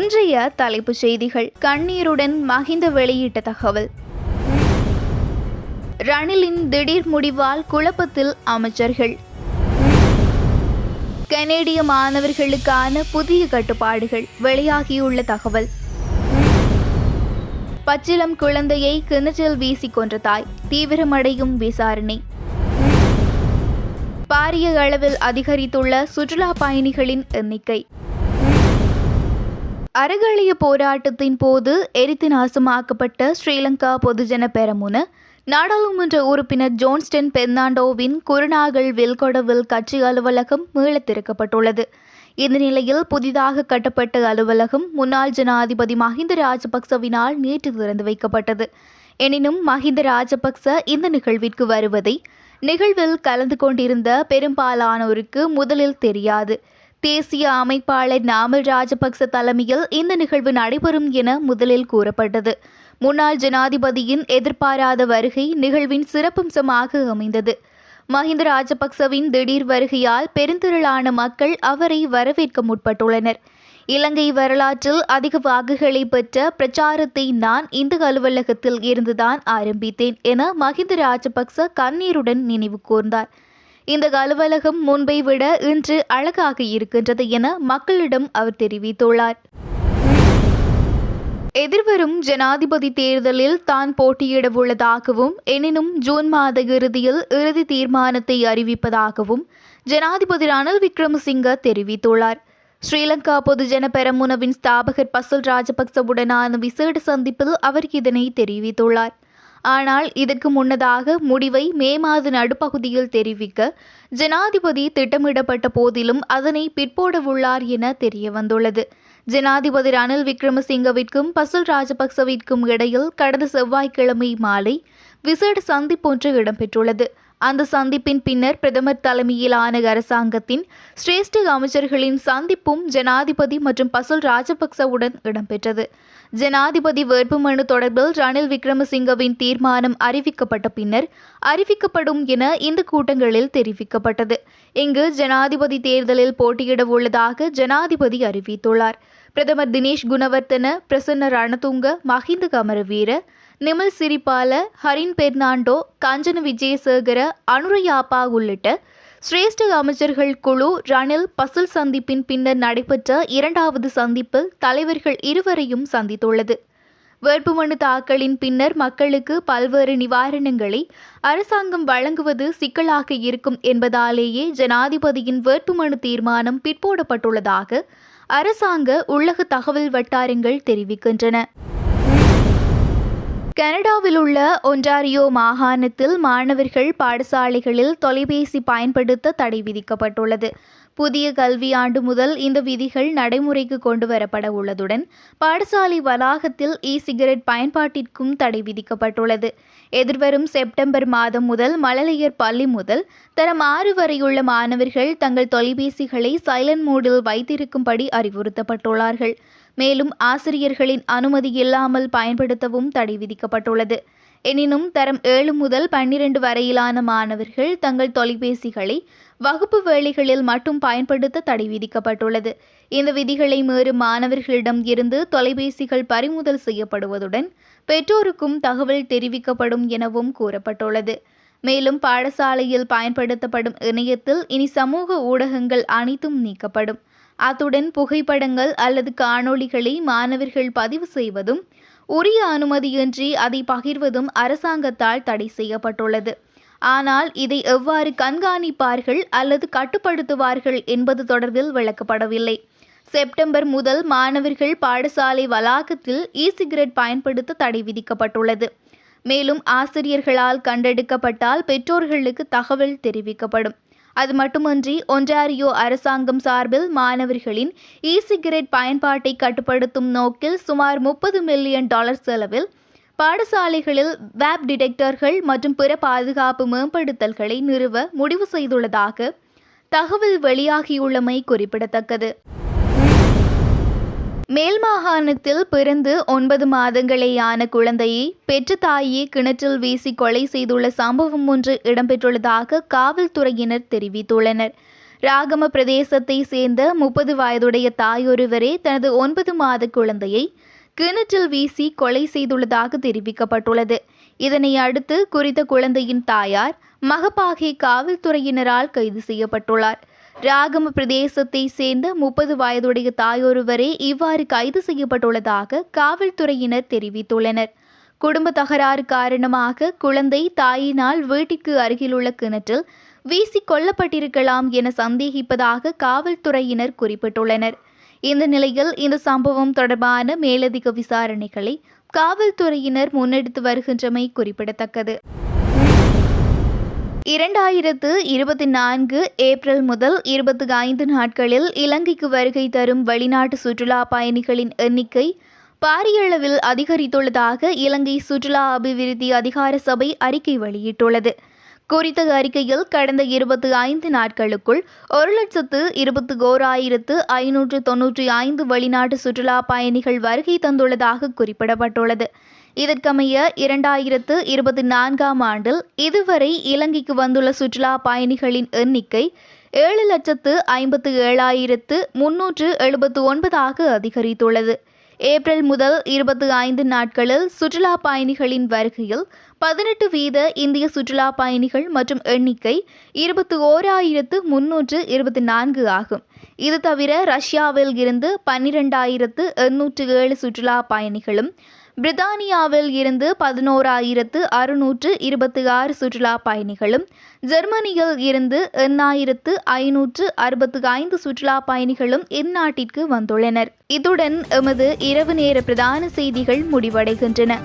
இன்றைய தலைப்புச் செய்திகள். கண்ணீருடன் மகிந்த வெளியிட்ட தகவல். ரணிலின் திடீர் முடிவால் குழப்பத்தில் அமைச்சர்கள். கனேடிய மாணவர்களுக்கான புதிய கட்டுப்பாடுகள் வெளியாகியுள்ள தகவல். பச்சிளம் குழந்தையை கிணற்றில் வீசி கொன்ற தாய் தீவிரமடையும் விசாரணை. பாரிய அளவில் அதிகரித்துள்ள சுற்றுலா பயணிகளின் எண்ணிக்கை. அறகழிய போராட்டத்தின் போது எரித்து நாசமாக்கப்பட்ட ஸ்ரீலங்கா பொதுஜன பெரமுன நாடாளுமன்ற உறுப்பினர் ஜோன்ஸ்டன் பெர்னாண்டோவின் குருநாகல் வில்கொடவில் கட்சி அலுவலகம் மீள திறக்கப்பட்டுள்ளது. இந்த நிலையில் புதிதாக கட்டப்பட்ட அலுவலகம் முன்னாள் ஜனாதிபதி மஹிந்த ராஜபக்சவினால் நேற்று திறந்து வைக்கப்பட்டது. எனினும் மஹிந்த ராஜபக்ச இந்த நிகழ்விற்கு வருவதை நிகழ்வில் கலந்து கொண்டிருந்த பெரும்பாலானோருக்கு முதலில் தெரியாது. தேசிய அமைப்பாளர் நாமல் ராஜபக்ச தலைமையில் இந்த நிகழ்வு நடைபெறும் என முதலில் கூறப்பட்டது. முன்னாள் ஜனாதிபதியின் எதிர்பாராத வருகை நிகழ்வின் சிறப்பம்சமாக அமைந்தது. மஹிந்த ராஜபக்சவின் திடீர் வருகையால் பெருந்திரளான மக்கள் அவரை வரவேற்க முற்பட்டுள்ளனர். இலங்கை வரலாற்றில் அதிக வாக்குகளை பெற்ற பிரச்சாரத்தை நான் இந்து அலுவலகத்தில் இருந்துதான் ஆரம்பித்தேன் என மஹிந்த ராஜபக்ச கண்ணீருடன் நினைவு கூர்ந்தார். இந்த அலுவலகம் முன்பை விட இன்று அழகாக இருக்கின்றது என மக்களிடம் அவர் தெரிவித்துள்ளார். எதிர்வரும் ஜனாதிபதி தேர்தலில் தான் போட்டியிட உள்ளதாகவும் எனினும் ஜூன் மாத இறுதியில் இறுதி தீர்மானத்தை அறிவிப்பதாகவும் ஜனாதிபதி ரணில் விக்ரமசிங்க தெரிவித்துள்ளார். ஸ்ரீலங்கா பொதுஜன பெரமுனவின் ஸ்தாபகர் பசல் ராஜபக்சவுடனான விசேட சந்திப்பில் அவர் இதனை தெரிவித்துள்ளார். ஆனால் இதற்கு முன்னதாக முடிவை மே மாத நடுப்பகுதியில் தெரிவிக்க ஜனாதிபதி திட்டமிடப்பட்ட போதிலும் அதனை பிற்போடவுள்ளார் என தெரிய வந்துள்ளது ஜனாதிபதி ரணில் விக்ரமசிங்கவிற்கும் பசுல் ராஜபக்சவிற்கும் இடையில் கடந்த செவ்வாய்க்கிழமை மாலை விசேட சந்திப்பொன்று இடம்பெற்றுள்ளது. அந்த சந்திப்பின் பின்னர் பிரதமர் தலைமையிலான அரசாங்கத்தின் சிரேஷ்ட அமைச்சர்களின் சந்திப்பும் ஜனாதிபதி மற்றும் பசுல் ராஜபக்சவுடன் இடம்பெற்றது. ஜனாதிபதி வேட்புமனு தொடர்பில் ரணில் விக்ரமசிங்கவின் தீர்மானம் அறிவிக்கப்பட்ட பின்னர் அறிவிக்கப்படும் என இந்த கூட்டங்களில் தெரிவிக்கப்பட்டது. இங்கு ஜனாதிபதி தேர்தலில் போட்டியிட உள்ளதாக ஜனாதிபதி அறிவித்துள்ளார். பிரதமர் தினேஷ் குணவர்த்தன பிரசன்ன ரணதுங்க மஹிந்த கமரவீர நிமல் சிரிபால ஹரின் பெர்னாண்டோ கஞ்சன விஜயசேகர அனுரையாப்பா உள்ளிட்ட சிரேஷ்ட அமைச்சர்கள் குழு ரணில் பசுல் சந்திப்பின் பின்னர் நடைபெற்ற இரண்டாவது சந்திப்பில் தலைவர்கள் இருவரையும் சந்தித்துள்ளது. வேட்புமனு தாக்கலின் பின்னர் மக்களுக்கு பல்வேறு நிவாரணங்களை அரசாங்கம் வழங்குவது சிக்கலாக இருக்கும் என்பதாலேயே ஜனாதிபதியின் வேட்புமனு தீர்மானம் பிற்போடப்பட்டுள்ளதாக அரசாங்க உள்ளக தகவல் வட்டாரங்கள் தெரிவிக்கின்றன. கனடாவில் உள்ள ஒன்டாரியோ மாகாணத்தில் மாணவர்கள் பாடசாலைகளில் தொலைபேசி பயன்படுத்த தடை விதிக்கப்பட்டுள்ளது. புதிய கல்வியாண்டு முதல் இந்த விதிகள் நடைமுறைக்கு கொண்டு வரப்பட உள்ளதுடன் பாடசாலை வளாகத்தில் இ சிகரெட் பயன்பாட்டிற்கும் தடை விதிக்கப்பட்டுள்ளது. எதிர்வரும் செப்டம்பர் மாதம் முதல் மழலையர் பள்ளி முதல் தரம் ஆறு வரையுள்ள மாணவர்கள் தங்கள் தொலைபேசிகளை சைலண்ட் மோடில் வைத்திருக்கும்படி அறிவுறுத்தப்பட்டுள்ளார்கள். மேலும் ஆசிரியர்களின் அனுமதி இல்லாமல் பயன்படுத்தவும் தடை விதிக்கப்பட்டுள்ளது. எனினும் தரம் ஏழு முதல் பன்னிரண்டு வரையிலான மாணவர்கள் தங்கள் தொலைபேசிகளை வகுப்பு வேளைகளில் மட்டும் பயன்படுத்த தடை விதிக்கப்பட்டுள்ளது. இந்த விதிகளை மீறும் மாணவர்களிடம் இருந்து தொலைபேசிகள் பறிமுதல் செய்யப்படுவதுடன் பெற்றோருக்கும் தகவல் தெரிவிக்கப்படும் எனவும் கூறப்பட்டுள்ளது. மேலும் பாடசாலையில் பயன்படுத்தப்படும் இணையத்தில் இனி சமூக ஊடகங்கள் அனைத்தும் நீக்கப்படும். அத்துடன் புகைப்படங்கள் அல்லது காணொளிகளை மாணவர்கள் பதிவு செய்வதும் உரிய அனுமதியின்றி அதை பகிர்வதும் அரசாங்கத்தால் தடை செய்யப்பட்டுள்ளது. ஆனால் இதை எவ்வாறு கண்காணிப்பார்கள் அல்லது கட்டுப்படுத்துவார்கள் என்பது தொடர்பில் விளக்கப்படவில்லை. செப்டம்பர் முதல் மாணவர்கள் பாடசாலை வளாகத்தில் இ சிகரெட் பயன்படுத்த தடை விதிக்கப்பட்டுள்ளது. மேலும் ஆசிரியர்களால் கண்டெடுக்கப்பட்டால் பெற்றோர்களுக்கு தகவல் தெரிவிக்கப்படும். அது மட்டுமன்றி ஒன்டாரியோ அரசாங்கம் சார்பில் மாணவர்களின் இ சிகரெட் பயன்பாட்டை கட்டுப்படுத்தும் நோக்கில் சுமார் முப்பது மில்லியன் டாலர் செலவில் பாடசாலைகளில் வேப் டிடெக்டர்கள் மற்றும் பிற பாதுகாப்பு மேம்படுத்தல்களை நிறுவ முடிவு செய்துள்ளதாக தகவல் வெளியாகியுள்ளமை குறிப்பிடத்தக்கது. மேல் மாகாணத்தில் பிறந்து ஒன்பது மாதங்களேயான குழந்தையை பெற்ற தாயே கிணற்றில் வீசி கொலை செய்துள்ள சம்பவம் ஒன்று இடம்பெற்றுள்ளதாக காவல்துறையினர் தெரிவித்துள்ளனர். ராகம பிரதேசத்தை சேர்ந்த முப்பது வயதுடைய தாயொருவரே தனது ஒன்பது மாத குழந்தையை கிணற்றில் வீசி கொலை செய்துள்ளதாக தெரிவிக்கப்பட்டுள்ளது. இதனை அடுத்து குறித்த குழந்தையின் தாயார் மகப்பாகே காவல்துறையினரால் கைது செய்யப்பட்டுள்ளார். ராகம பிரதேசத்தை சேர்ந்த முப்பது வயதுடைய தாயொருவரே இவ்வாறு கைது செய்யப்பட்டுள்ளதாக காவல்துறையினர் தெரிவித்துள்ளனர். குடும்ப தகராறு காரணமாக குழந்தை தாயினால் வீட்டிற்கு அருகிலுள்ள கிணற்றில் வீசி கொல்லப்பட்டிருக்கலாம் என சந்தேகிப்பதாக காவல்துறையினர் குறிப்பிட்டுள்ளனர். இந்த நிலையில் இந்த சம்பவம் தொடர்பான மேலதிக விசாரணைகளை காவல்துறையினர் முன்னெடுத்து வருகின்றமை குறிப்பிடத்தக்கது. இரண்டாயிரத்து இருபத்தி நான்கு ஏப்ரல் முதல் இருபத்தி ஐந்து நாட்களில் இலங்கைக்கு வருகை தரும் வெளிநாட்டு சுற்றுலா பயணிகளின் எண்ணிக்கை பாரியளவில் அதிகரித்துள்ளதாக இலங்கை சுற்றுலா அபிவிருத்தி அதிகார சபை அறிக்கை வெளியிட்டுள்ளது. குறித்த அறிக்கையில் கடந்த இருபத்தி ஐந்து நாட்களுக்குள் ஒரு லட்சத்து இருபத்தி ஓராயிரத்து ஐநூற்று தொன்னூற்றி ஐந்து வெளிநாட்டு சுற்றுலா பயணிகள் வருகை தந்துள்ளதாக குறிப்பிடப்பட்டுள்ளது. இதற்கமைய இரண்டாயிரத்து இருபத்தி நான்காம் ஆண்டில் இதுவரை இலங்கைக்கு வந்துள்ள சுற்றுலா பயணிகளின் எண்ணிக்கை ஏழு லட்சத்து ஐம்பத்து ஏழாயிரத்து முன்னூற்று எழுபத்து ஒன்பதாக அதிகரித்துள்ளது. ஏப்ரல் முதல் இருபத்தி ஐந்து நாட்களில் சுற்றுலா பயணிகளின் வருகையில் பதினெட்டு வீத இந்திய சுற்றுலா பயணிகள் மற்றும் எண்ணிக்கை இருபத்தி ஓராயிரத்து முன்னூற்று இருபத்தி நான்கு ஆகும். இது தவிர ரஷ்யாவில் இருந்து பன்னிரெண்டாயிரத்து எண்ணூற்று ஏழு சுற்றுலா பயணிகளும் பிரித்தானியாவில் இருந்து பதினோராயிரத்து அறுநூற்று இருபத்தி ஆறு சுற்றுலா பயணிகளும் ஜெர்மனியில் இருந்து எண்ணாயிரத்து ஐநூற்று அறுபத்து ஐந்து சுற்றுலா பயணிகளும் இந்நாட்டிற்கு வந்துள்ளனர். இத்துடன் எமது இரவு நேர பிரதான செய்திகள் முடிவடைகின்றன.